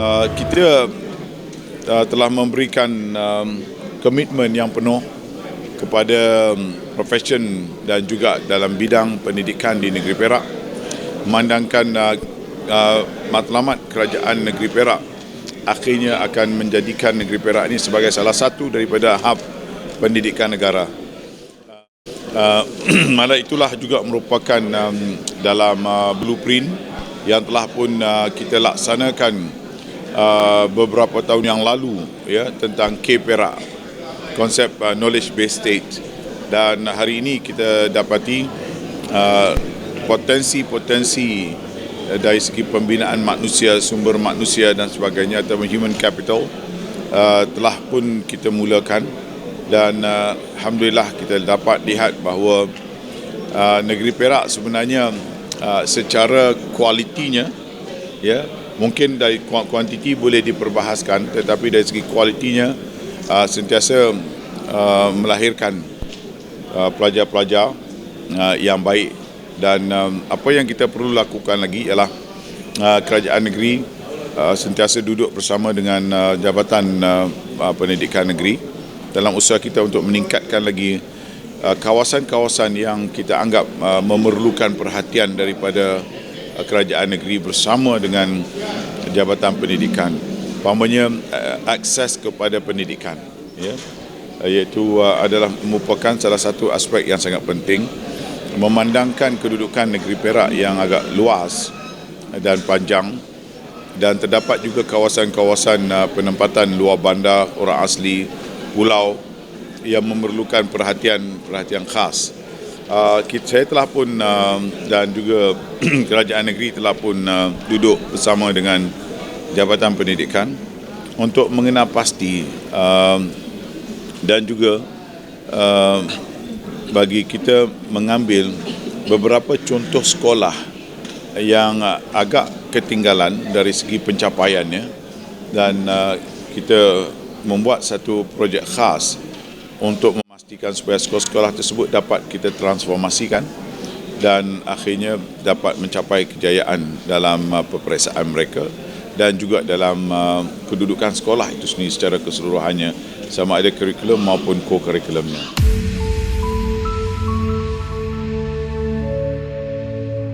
uh, kita uh, telah memberikan um, komitmen yang penuh kepada um, profession dan juga dalam bidang pendidikan di negeri Perak memandangkan uh, uh, matlamat kerajaan negeri Perak akhirnya akan menjadikan negeri Perak ini sebagai salah satu daripada hub pendidikan negara. Uh, malah itulah juga merupakan um, dalam uh, blueprint yang telah pun uh, kita laksanakan uh, beberapa tahun yang lalu ya tentang K Perak konsep uh, knowledge based state. Dan hari ini kita dapati uh, potensi-potensi uh, dari segi pembinaan manusia, sumber manusia dan sebagainya atau human capital uh, telah pun kita mulakan. Dan uh, alhamdulillah kita dapat lihat bahawa uh, negeri Perak sebenarnya uh, secara kualitinya ya mungkin dari kuantiti boleh diperbahaskan tetapi dari segi kualitinya uh, sentiasa uh, melahirkan uh, pelajar-pelajar uh, yang baik. Dan um, apa yang kita perlu lakukan lagi ialah uh, kerajaan negeri uh, sentiasa duduk bersama dengan uh, jabatan uh, uh, pendidikan negeri dalam usaha kita untuk meningkatkan lagi uh, kawasan-kawasan yang kita anggap uh, memerlukan perhatian daripada uh, kerajaan negeri bersama dengan jabatan pendidikan. Pamannya akses kepada pendidikan ya iaitu adalah merupakan salah satu aspek yang sangat penting memandangkan kedudukan negeri Perak yang agak luas dan panjang dan terdapat juga kawasan-kawasan penempatan luar bandar orang asli pulau yang memerlukan perhatian perhatian khas. Uh, saya telah pun uh, dan juga kerajaan negeri telah pun uh, duduk bersama dengan Jabatan Pendidikan untuk mengenal pasti uh, dan juga uh, bagi kita mengambil beberapa contoh sekolah yang agak ketinggalan dari segi pencapaiannya dan uh, kita membuat satu projek khas untuk memastikan supaya sekolah-sekolah tersebut dapat kita transformasikan dan akhirnya dapat mencapai kejayaan dalam uh, peperiksaan mereka dan juga dalam uh, kedudukan sekolah itu sendiri secara keseluruhannya sama ada kurikulum maupun co-kurikulumnya.